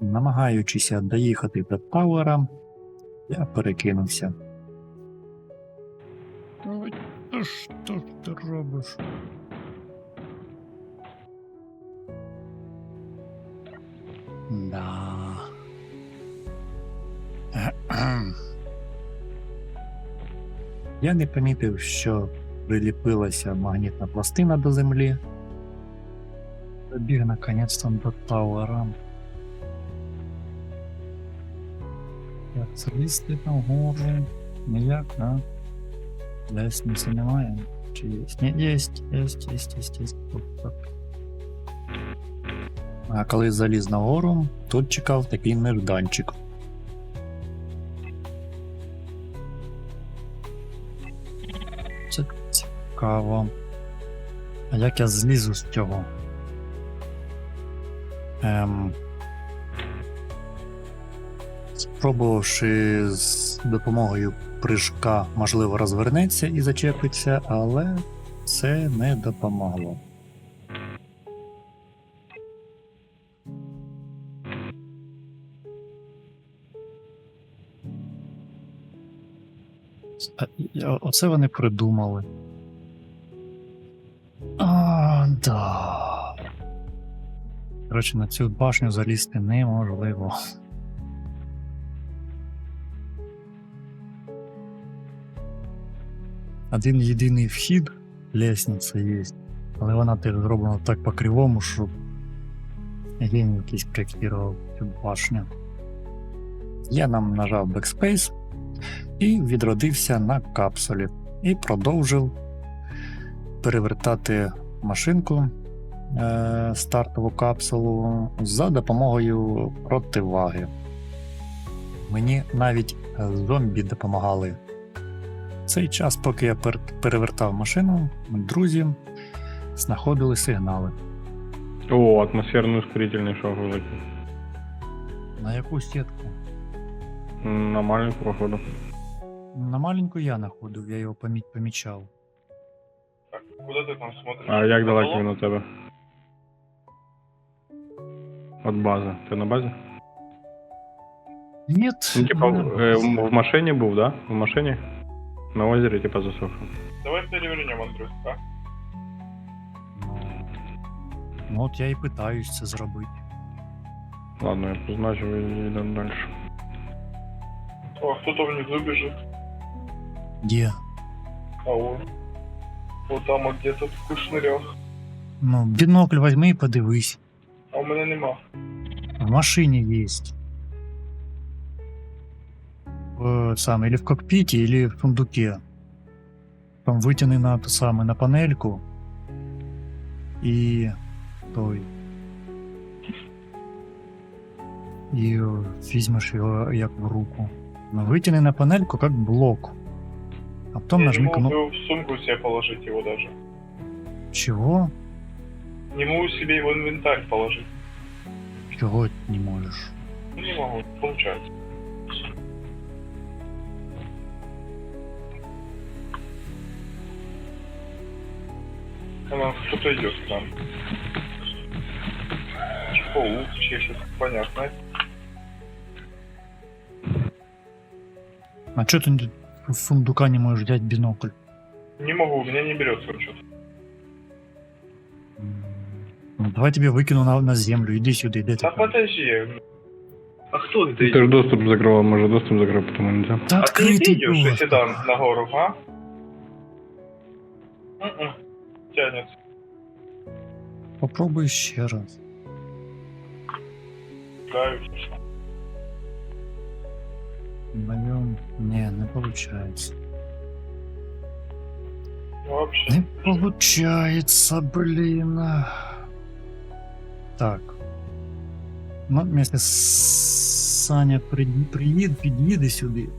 Намагаючися доїхати до Тауера, я перекинувся. Ой, та що ти робиш? Да. Я не помітив, що приліпилася магнітна пластина до землі. Добіг наконець-то до Тауера. Як залізти на гору? Ніяк, а? Лестниці немає? Чи є? Ні, єсть, єсть, єсть, єсть. Тут так. А коли заліз на гору, тут чекав такий нежданчик. Це цікаво. А як я злізу з цього? Ем... Спробувавши з допомогою прыжка, можливо, розвернеться і зачепиться, але це не допомогло. Оце вони придумали. А, да. Коротше, на цю башню залізти неможливо. Один єдиний вхід, лестниця є, але вона теж зроблена так по-кривому, що геній якийсь проєктував цю башню. Я нам нажав Backspace і відродився на капсулі. І продовжив перевертати машинку е, стартову капсулу за допомогою противаги. Мені навіть зомбі допомагали В цей час, поки я пер- перевертав машину, друзі знаходили сигнали. О, атмосферный ускоритель нашел вылетел. На яку сітку? М, На маленькую, походу. На маленьку я знаходив, я його помі- помічав. Куда ты там смотришь? А як далеко Потолок? він від тебе? От бази. Ти на базі? Ні, Ну, типа, не в, е, в машині був, да? В машині? На озері, типа, засохшим. Давай перевернем, Андрюс, а? Ну, ну от я і питаюсь це зробити. Ладно, я позначив і йдемо далі. О, кто-то внизу бежит. Де? А он. Вот там вот где-то в кушнырях. Ну, бінокль возьми і подивись. А у меня нема. В машині є. В, саме, или в кокпіті, или в сундуке. Там витягни на ту саме на панельку. І той. О, візьмеш його як в руку. Ну, витягни на панельку як блок. А потім Я не нажми могу кнопку. в сумку себе положить его даже. Чого? Не могу себе его инвентарь положить. Чого не можеш? Ну, Не могу, получается. А нам кто-то идет к нам. Паук чешет, понятно. А ти не- з сундука не можеш взяти бінокль? Не могу, у меня не берется что-то. Ну, давай тебе выкину на, на землю, иди сюда, иди. Да подожди. А кто это Ти ж доступ закрив, а може доступ закрив, тому не взяв. Да А ты не идешь, доступ. если да, на гору, а? Тянется. Попробуй еще раз. Каюсь. Наверное, не, не получается. Вообще. Не получается, блин. Так. Ну, вместе с Саня при, приїде, під'їде сюди,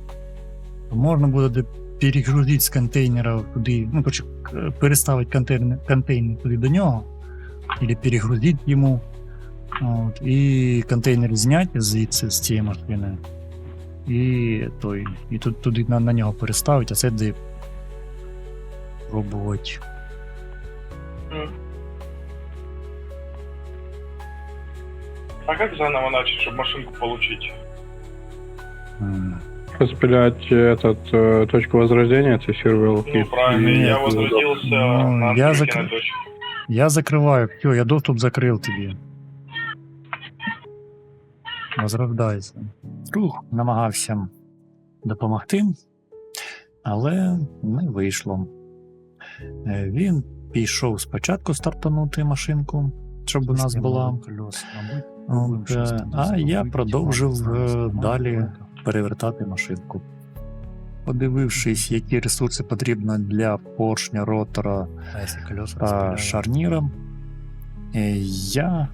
то можна буде де перегрузити з контейнера туди, ну, короче, к- переставити контейнер, контейнер туди до нього, або перегрузити йому. От, і контейнер зняти звідси з цієї машини. І той, і тут туди на, на нього переставити, а це де пробувати. А как заново начать, чтобы машинку получить? М Распилять этот, э, точку возрождения, тестировал Ну, правильно, Нет, я ну, возродился ну, на я открытие закры- на точку. Я закриваю, все, я доступ закрив тобі. Возрождайся. Друг намагався допомогти, але не вийшло. Е, Він пішов спочатку стартанути машинку, щоб у нас була. От, е, а я продовжив е, далі перевертати машинку. Подивившись, які ресурси потрібно для поршня, ротора та шарніра, е, я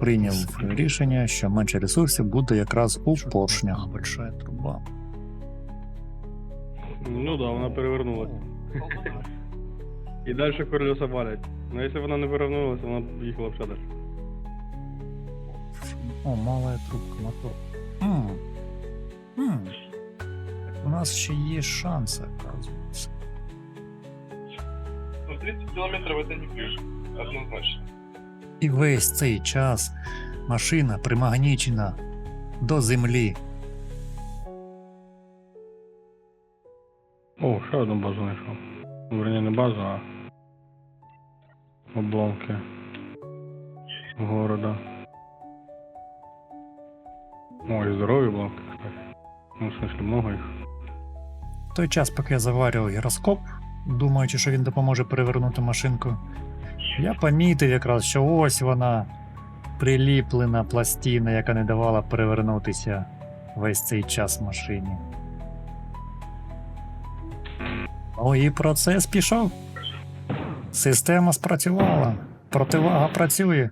прийняв рішення, що менше ресурсів буде якраз у поршнях. Большая труба. Ну да, вона перевернулася. І далі колеса валять. Ну якщо вона не перевернулася, вона їхала б ще далі. О, малая трубка мотор. М. М. У нас ще є шанси, оказується. Ну, 30 километров это не ближе, однозначно. І весь цей час машина примагнічена до землі. О, ще одну базу знайшов. Верні, не базу, а обломки города. О, і здорові обломки. Ну, в смысле, много їх. Той час, поки я заварював гіроскоп, думаючи, що він допоможе перевернути машинку, я помітив якраз, що ось вона приліплена пластина, яка не давала перевернутися весь цей час машині. Ну і процес пішов. Система спрацювала, противага працює.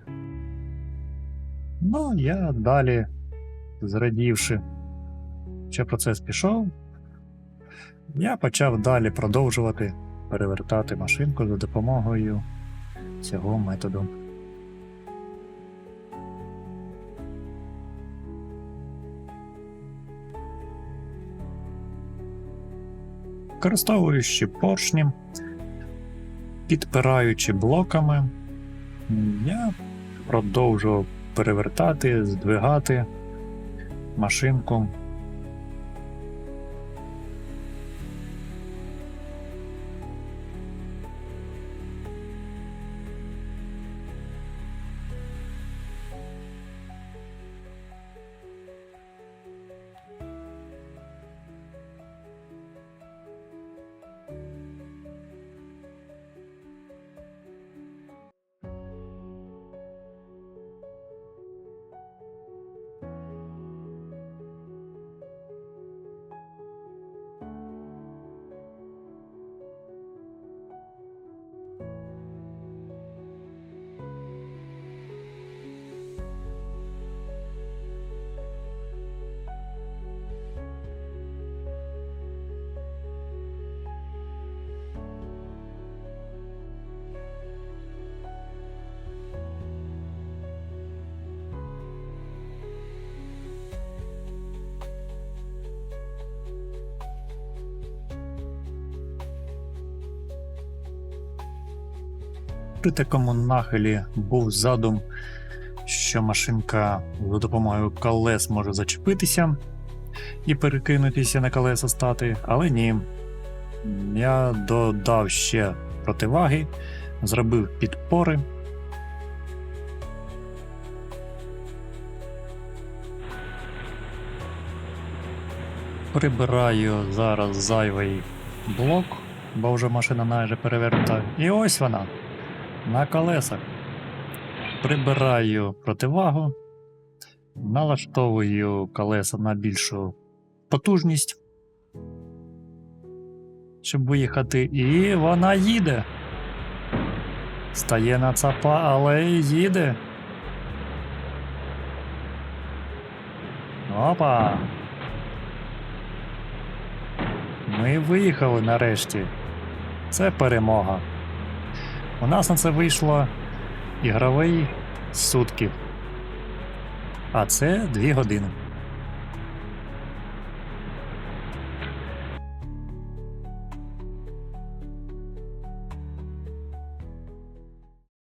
Ну, я далі, зрадівши, що процес пішов, я почав далі продовжувати перевертати машинку за допомогою цього методу. Використовуючи поршні, підпираючи блоками, я продовжував перевертати, здвигати машинку При такому нахилі був задум, що машинка за допомогою колес може зачепитися і перекинутися на колеса стати, але ні. Я додав ще противаги, зробив підпори. Прибираю зараз зайвий блок, бо вже машина майже перевернута. І ось вона на колесах. Прибираю противагу, налаштовую колеса на більшу потужність, щоб виїхати, і вона їде. Стає на цапа, але їде. Опа. Ми виїхали нарешті. Це перемога. У нас на це вийшло ігровий сутки. А це 2 години.